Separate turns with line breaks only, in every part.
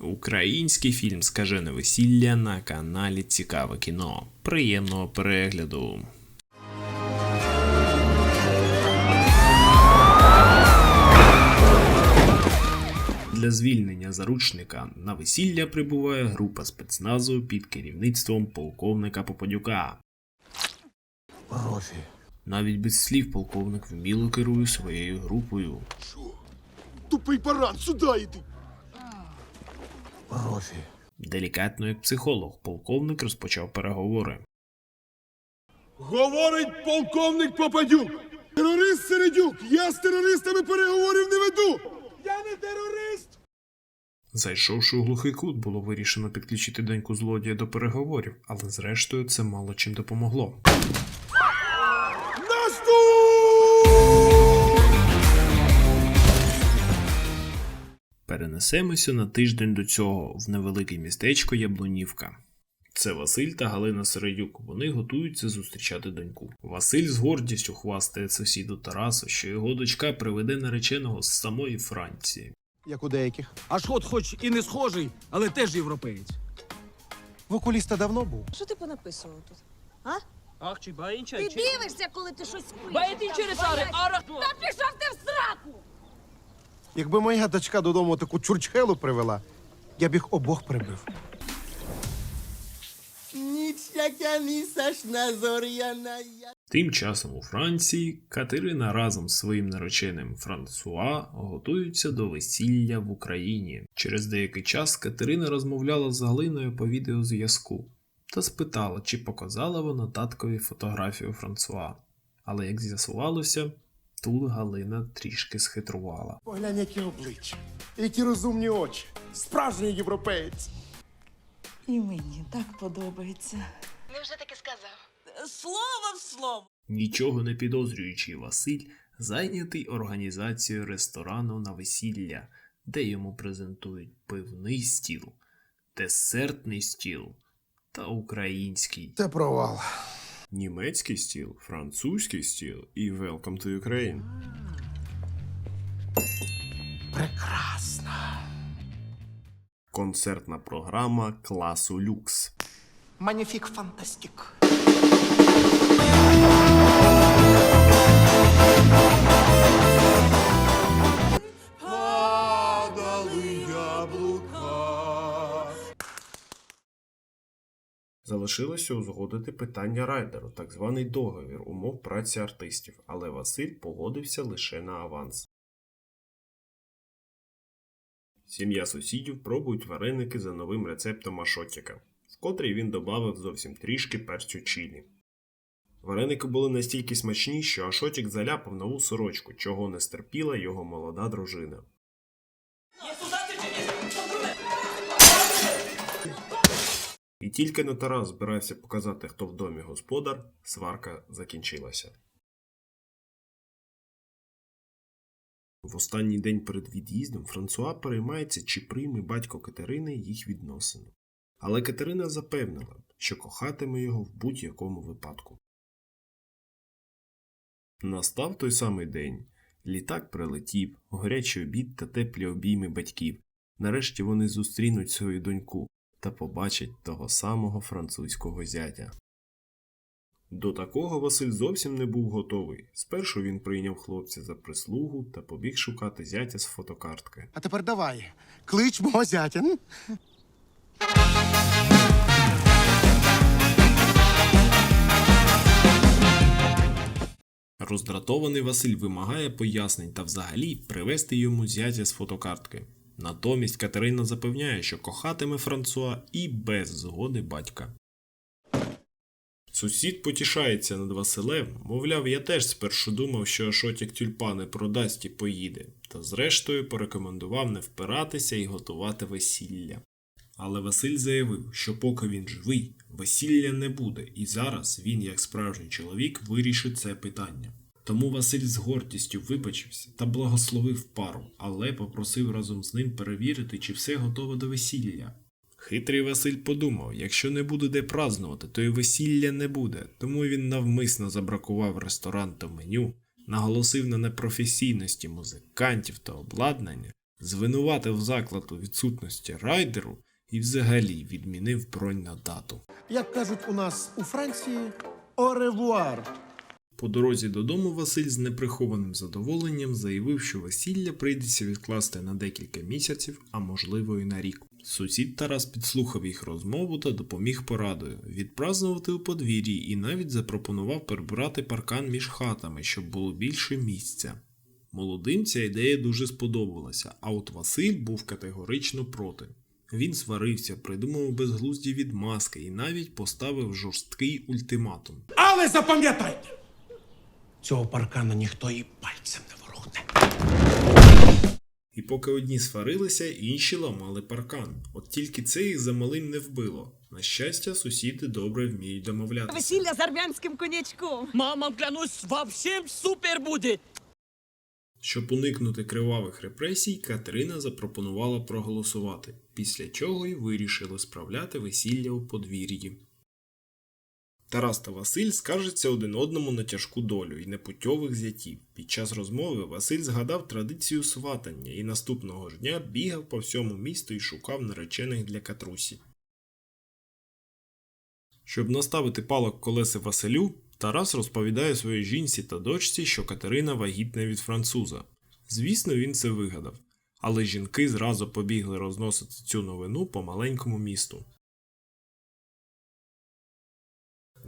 Український фільм Скажене весілля на каналі Цікаве кіно. Приємного перегляду. Для звільнення заручника на весілля прибуває група спецназу під керівництвом полковника Попадюка.
Гроші.
Навіть без слів полковник вміло керує своєю групою.
Тупий баран, сюди йди. Гроші.
Делікатно як психолог, полковник розпочав переговори.
Говорить полковник Попадюк. Терорист Середюк. Я з терористами переговорів не веду. Я не терорист.
Зайшовши у глухий кут, було вирішено підключити доньку злодія до переговорів, але зрештою це мало чим допомогло. Перенесемося на тиждень до цього в невелике містечко Яблунівка. Це Василь та Галина Середюк. Вони готуються зустрічати доньку. Василь з гордістю хвастає сусіду Тарасу, що його дочка приведе нареченого з самої Франції.
як у деяких.
Аж от хоч і не схожий, але теж європеєць.
В окуліста давно був.
Що ти понаписував тут? А?
Ах, чи баїнча,
Ти дивишся, коли ти щось пишеш.
Баїтін через ари, ара...
Та пішов ти в сраку!
Якби моя дочка додому таку чурчхелу привела, я б їх обох прибив.
Ніч місячна зоряна.
Тим часом у Франції Катерина разом з своїм нареченим Франсуа готуються до весілля в Україні. Через деякий час Катерина розмовляла з Галиною по відеозв'язку та спитала, чи показала вона таткові фотографію Франсуа. Але як з'ясувалося, тут Галина трішки схитрувала.
Поглянь, які обличчя. Які розумні очі. Справжній європеєць.
І мені так подобається.
Невже таки сказав?
Слово в слово.
Нічого не підозрюючий Василь зайнятий організацією ресторану на весілля, де йому презентують пивний стіл, десертний стіл та український.
Це провал.
Німецький стіл, французький стіл і Welcome to Ukraine.
Прекрасно.
Концертна програма класу люкс.
Маніфік фантастик.
Залишилося узгодити питання райдеру, так званий договір умов праці артистів, але Василь погодився лише на аванс. Сім'я сусідів пробують вареники за новим рецептом Ашотіка, в котрий він додав зовсім трішки перцю чилі. Вареники були настільки смачні, що Ашотік заляпав нову сорочку, чого не стерпіла його молода дружина. І тільки на Тарас збирався показати, хто в домі господар, сварка закінчилася. В останній день перед від'їздом Франсуа переймається, чи прийме батько Катерини їх відносини. Але Катерина запевнила, що кохатиме його в будь-якому випадку. Настав той самий день. Літак прилетів, горячий обід та теплі обійми батьків. Нарешті вони зустрінуть свою доньку та побачить того самого французького зятя. До такого Василь зовсім не був готовий. Спершу він прийняв хлопця за прислугу та побіг шукати зятя з фотокартки.
А тепер давай. Клич мого зятя.
Роздратований Василь вимагає пояснень та взагалі привезти йому зятя з фотокартки. Натомість Катерина запевняє, що кохатиме Франсуа і без згоди батька. Сусід потішається над Василем, мовляв, я теж спершу думав, що Ашотік тюльпани продасть і поїде, та зрештою порекомендував не впиратися і готувати весілля. Але Василь заявив, що поки він живий, весілля не буде, і зараз він, як справжній чоловік, вирішить це питання. Тому Василь з гордістю вибачився та благословив пару, але попросив разом з ним перевірити, чи все готове до весілля. Хитрий Василь подумав, якщо не буде де празнувати, то й весілля не буде, тому він навмисно забракував ресторан та меню, наголосив на непрофесійності музикантів та обладнання звинуватив заклад у відсутності райдеру і взагалі відмінив бронь на дату.
Як кажуть у нас у Франції, оревуар.
По дорозі додому Василь з неприхованим задоволенням заявив, що весілля прийдеться відкласти на декілька місяців, а можливо і на рік. Сусід Тарас підслухав їх розмову та допоміг порадою відпразнувати у подвір'ї і навіть запропонував перебрати паркан між хатами, щоб було більше місця. Молодим ця ідея дуже сподобалася, а от Василь був категорично проти. Він сварився, придумав безглузді відмазки і навіть поставив жорсткий ультиматум.
Але запам'ятайте! Цього паркана ніхто і пальцем не ворухне.
І поки одні сварилися, інші ламали паркан. От тільки це їх замалим не вбило. На щастя, сусіди добре вміють домовлятися.
Весілля з армянським конячком.
Мама, клянусь, всім супер буде.
Щоб уникнути кривавих репресій, Катерина запропонувала проголосувати, після чого й вирішили справляти весілля у подвір'ї. Тарас та Василь скаржаться один одному на тяжку долю і непутьових зятів. Під час розмови Василь згадав традицію сватання і наступного ж дня бігав по всьому місту і шукав наречених для Катрусі. Щоб наставити палок колеси Василю, Тарас розповідає своїй жінці та дочці, що Катерина вагітна від француза. Звісно, він це вигадав, але жінки зразу побігли розносити цю новину по маленькому місту.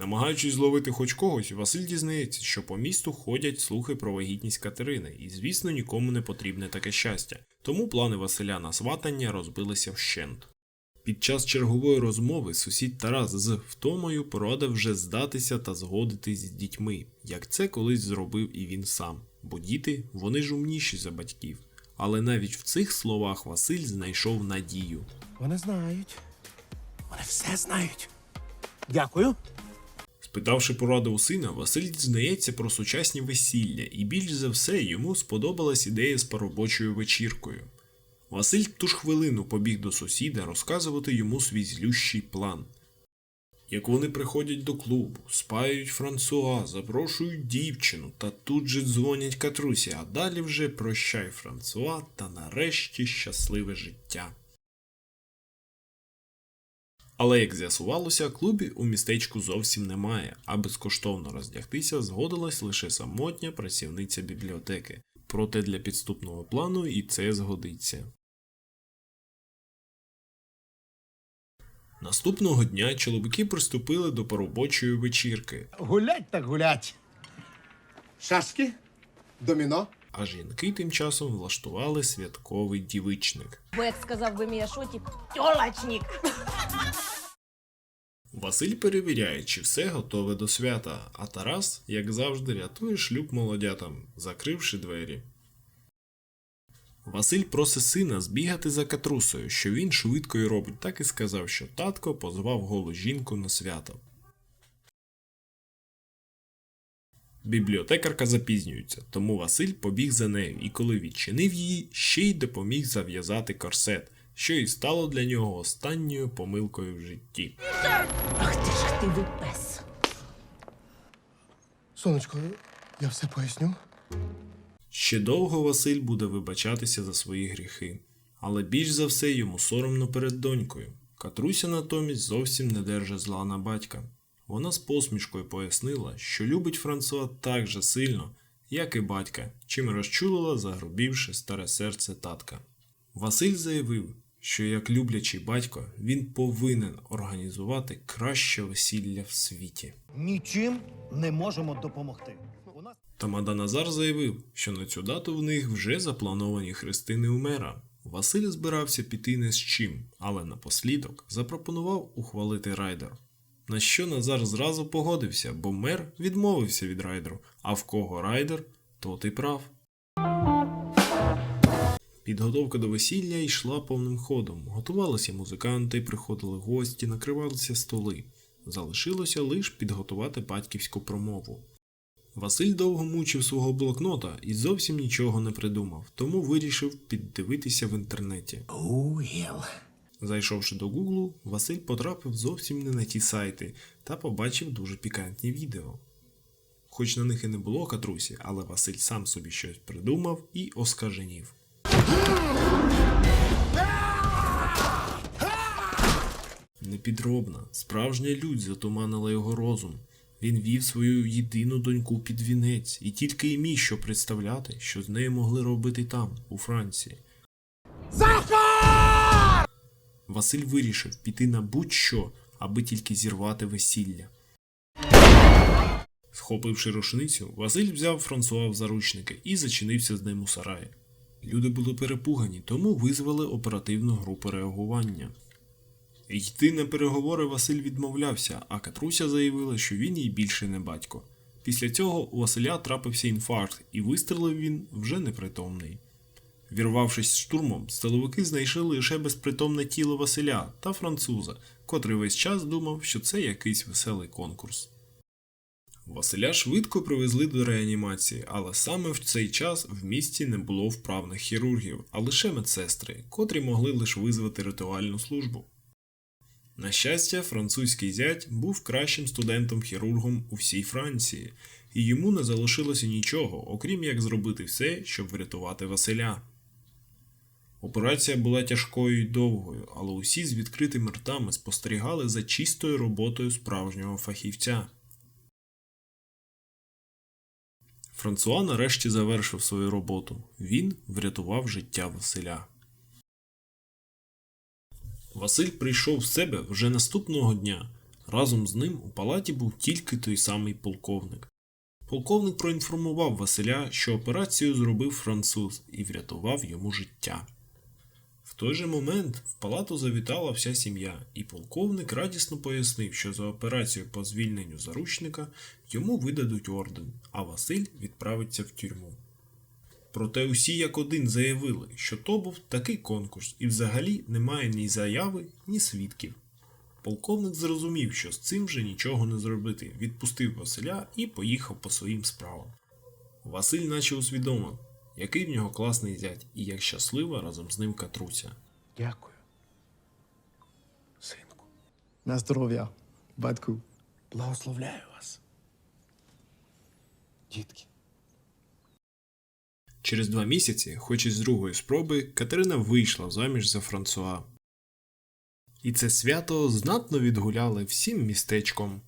Намагаючись зловити хоч когось, Василь дізнається, що по місту ходять слухи про вагітність Катерини, і, звісно, нікому не потрібне таке щастя, тому плани Василя на сватання розбилися вщент. Під час чергової розмови сусід Тарас з втомою порадив вже здатися та згодитись з дітьми, як це колись зробив і він сам, бо діти вони ж умніші за батьків. Але навіть в цих словах Василь знайшов надію.
Вони знають. Вони все знають. Дякую.
Спитавши пораду у сина, Василь дізнається про сучасні весілля, і більш за все йому сподобалась ідея з поробочою вечіркою. Василь ту ж хвилину побіг до сусіда розказувати йому свій злющий план. Як вони приходять до клубу, спають Франсуа, запрошують дівчину та тут же дзвонять Катрусі, а далі вже прощай Франсуа та нарешті щасливе життя. Але як з'ясувалося, клубів у містечку зовсім немає, а безкоштовно роздягтися згодилась лише самотня працівниця бібліотеки. Проте для підступного плану і це згодиться. Наступного дня чоловіки приступили до поробочої вечірки,
Гулять так гулять. Шашки? Доміно?
А жінки тим часом влаштували святковий дівичник.
Бо як сказав би мій Ашоті, тьолочник.
Василь перевіряє, чи все готове до свята, а Тарас, як завжди, рятує шлюб молодятам, закривши двері. Василь просить сина збігати за катрусою, що він швидко й робить, так і сказав, що татко позвав голу жінку на свято. Бібліотекарка запізнюється, тому Василь побіг за нею і коли відчинив її, ще й допоміг зав'язати корсет, що і стало для нього останньою помилкою в житті.
Ах ти ж ти випес.
Сонечко, я все поясню.
Ще довго Василь буде вибачатися за свої гріхи, але більш за все йому соромно перед донькою. Катруся натомість зовсім не держить зла на батька. Вона з посмішкою пояснила, що любить Франсуа так же сильно, як і батька, чим розчулила, загрубівши старе серце татка. Василь заявив, що як люблячий батько він повинен організувати краще весілля в світі.
Нічим не можемо допомогти.
Тамада Назар заявив, що на цю дату в них вже заплановані хрестини у мера. Василь збирався піти не з чим, але напослідок запропонував ухвалити райдер. На що Назар зразу погодився, бо мер відмовився від райдеру, а в кого райдер, тот і прав. Підготовка до весілля йшла повним ходом. Готувалися музиканти, приходили гості, накривалися столи. Залишилося лише підготувати батьківську промову. Василь довго мучив свого блокнота і зовсім нічого не придумав, тому вирішив піддивитися в інтернеті.
Уєл.
Зайшовши до Гуглу, Василь потрапив зовсім не на ті сайти та побачив дуже пікантні відео. Хоч на них і не було катрусі, але Василь сам собі щось придумав і оскаженів. Непідробна, справжня лють затуманила його розум. Він вів свою єдину доньку під вінець і тільки й міг що представляти, що з нею могли робити там, у Франції. Василь вирішив піти на будь-що, аби тільки зірвати весілля. Схопивши рушницю, Василь взяв Франсуа в заручники і зачинився з ним у сараї. Люди були перепугані, тому визвали оперативну групу реагування. Йти на переговори Василь відмовлявся, а Катруся заявила, що він їй більше не батько. Після цього у Василя трапився інфаркт, і вистрелив він вже непритомний. Вірвавшись штурмом, стеловики знайшли лише безпритомне тіло Василя та француза, котрий весь час думав, що це якийсь веселий конкурс. Василя швидко привезли до реанімації, але саме в цей час в місті не було вправних хірургів, а лише медсестри, котрі могли лише визвати ритуальну службу. На щастя, французький зять був кращим студентом-хірургом у всій Франції, і йому не залишилося нічого, окрім як зробити все, щоб врятувати Василя. Операція була тяжкою й довгою, але усі з відкритими ртами спостерігали за чистою роботою справжнього фахівця. Франсуа нарешті завершив свою роботу. Він врятував життя Василя. Василь прийшов в себе вже наступного дня. Разом з ним у палаті був тільки той самий полковник. Полковник проінформував Василя, що операцію зробив француз і врятував йому життя. Той же момент в палату завітала вся сім'я, і полковник радісно пояснив, що за операцію по звільненню заручника йому видадуть орден, а Василь відправиться в тюрму. Проте усі як один заявили, що то був такий конкурс, і взагалі немає ні заяви, ні свідків. Полковник зрозумів, що з цим вже нічого не зробити, відпустив Василя і поїхав по своїм справам. Василь наче усвідомив, який в нього класний зять і як щаслива разом з ним Катруся.
Дякую. Синку.
На здоров'я, батьку.
Благословляю вас. Дітки.
Через два місяці, хоч і з другої спроби, Катерина вийшла заміж за Франсуа. І це свято знатно відгуляли всім містечком.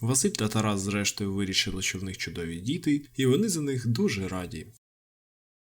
Василь та Тарас зрештою вирішили, що в них чудові діти, і вони за них дуже раді.